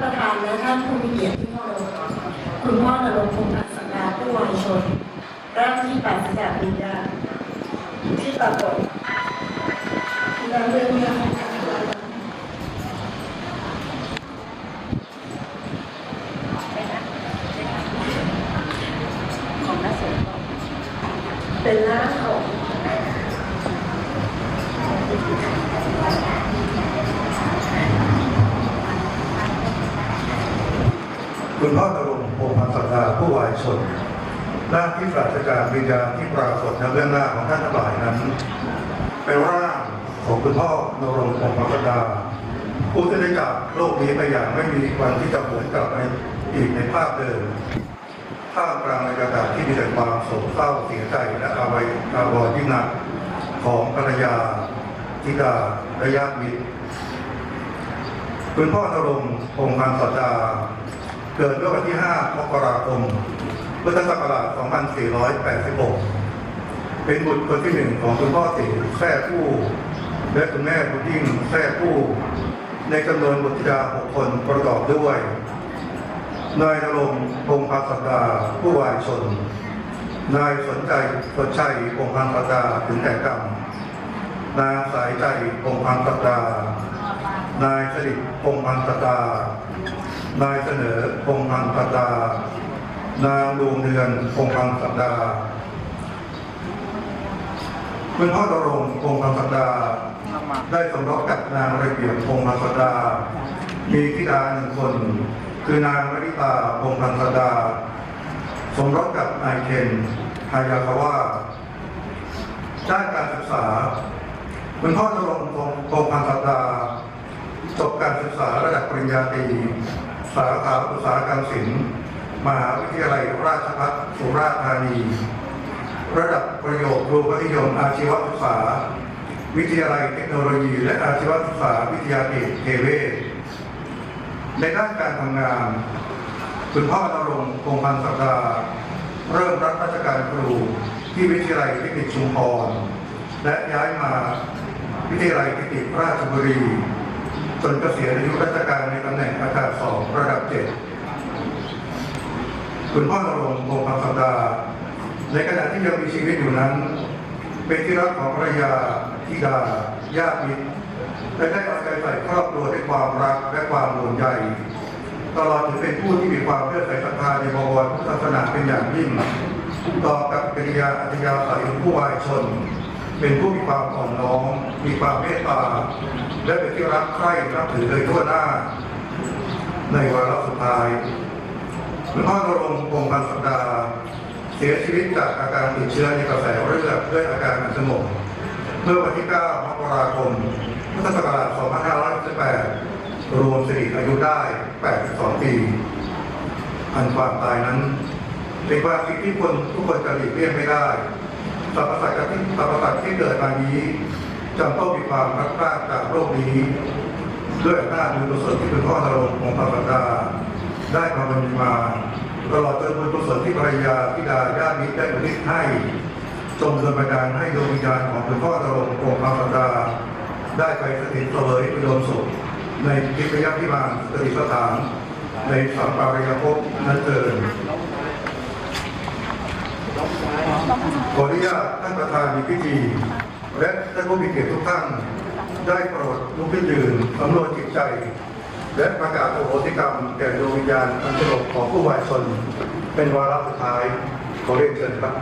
ประธานและท่านผู้มีเกียรติที่เคารพคุณพ่อนรงค์พงศ์อัศดาผู้วายชนร่างที่ปราศจากวิญญาณที่ปรากฏและเรื่องนี้รื่องของการลอยเป็นร่างของ คุณพ่อนรงค์พงษ์พันธ์สัตดาผู้วายชนร่างที่ปราศจากวิญญาณที่ปรากฏในเรื่องหน้าของท่านทั้งหลายนั้นเป็นร่างของคุณพ่อนรงค์พงษ์พันธ์สัตดาผู้ที่ได้จากโลกนี้ไปอย่างไม่มีวันที่จะหวนกลับไปอีกในภาพเดิมท่ามกลางบรรยากาศที่มีแต่ความโศกเศร้าเสียใจและอาวัยอาวรณ์ยิ่งหนักของภรรยาธิดาและญาติมิตรคุณพ่อนรงค์พงษ์พันธ์สัตดา เกิดเมื่อวันที่ 5 มกราคมพุทธศักราช 2486 เป็นบุตรคนที่หนึ่งของคุณพ่อสิงห์แท้ผู้ และคุณแม่บุญยิ่งแท้ผู้ ในจำนวนบุตรธิดาหกคนประกอบด้วย นายนรงพงษ์พันธ์สัตดาผู้วายชน นายสนใจสนชัยพงษ์พันธ์ดาถึงแก่กรรม นางสายใจพงษ์พันธ์ดานายสริทพงษ์พันธ์ดา นายเสนอพงพันธ์สัตดานางดวงเดือนพงพันธ์สัตดาคุณพ่อตรงค์พงพันธ์สัตดาได้สมรสกับนางระเบียบพงพันธ์สัตดา มีธิดาหนึ่งคน คือนางมริตาพงพันธ์สัตดา สมรสกับนายเคนฮายาคาวะด้านการศึกษาคุณพ่อตรงค์พงพันธ์สัตดาจบการศึกษาระดับปริญญาตรี สาขาอุตสาหกรรมศิลป์มหาวิทยาลัยราชภัฏสุราษฎร์ธานี ระดับประโยครูปนิยมอาชีวศึกษา วิทยาลัยเทคโนโลยี และอาชีวศึกษาวิทยาเอกเทเวศในด้านการทำงาน คุณพ่อนรงคงพันสัปดาห์เริ่มรับราชการครูที่วิทยาลัยเทคนิคชุมพรและย้ายมาวิทยาลัยเทคนิคราชบุรีจนเกษียณอายุราชการในตำแหน่งอาจารย์สองระดับเจ็ด คุณพ่อนรงค์พงษ์พันธ์สัปดาห์ในขณะที่ยังมีชีวิตอยู่นั้น เป็นที่รักของภรรยาธิดาญาติมิตรและได้เอาใจใส่ครอบครัวด้วยความรักและความห่วงใยตลอดถึงเป็นผู้ที่มีความเลื่อมใสศรัทธาในบวรพุทธศาสนาเป็นอย่างยิ่งต่อกับกิริยาอัธยาศัยของผู้วายชน เป็นผู้มีความอ่อนน้อมมีความเมตตา และเป็นที่รักใคร่นับถือโดยทั่วหน้า ในวาระสุดท้าย คุณพ่อนรงค์พงษ์พันสัปดาเสียชีวิตจากอาการติดเชื้อในกระแสเลือดด้วยอาการไม่สงบเมื่อวันที่ 9 มกราคม พุทธศักราช 2518 รวมสิริอายุได้ 82 ปี อันความตายนั้นเป็นความจริงที่คนทุกคนจะหลีกเลี่ยงไม่ได้สรรพสัตว์ที่สรรพสัตว์ที่เกิดมานี้จำต้องมีความรักษาจากโรคนี้ด้วยอำนาจบุญกุศลที่คุณพ่อนรงค์ของพระสัตดา ได้ทำมันมาตลอดจนบุญกุศลที่ภรรยาธิดาญาติมิตรได้อุทิศให้จงดลบันดาลให้ดวงวิญญาณของคุณพ่อนรงค์ของพระสัตาได้ไปสถิตเสวยอุดมสุขในทิพยพิมานสถิตสถาน ในสัมปรยภพนั้นเกินขออนุญาตท่านประธานในพิธี และท่านผู้มีเกียรติทุกท่านได้โปรดลุกขึ้นยืนสำรวจจิตใจ และประกาศโอโหสิกรรมแก่ดวงวิญญาณอันสงบของผู้วายชน เป็นวาระสุดท้ายขอเรียนเชิญครับ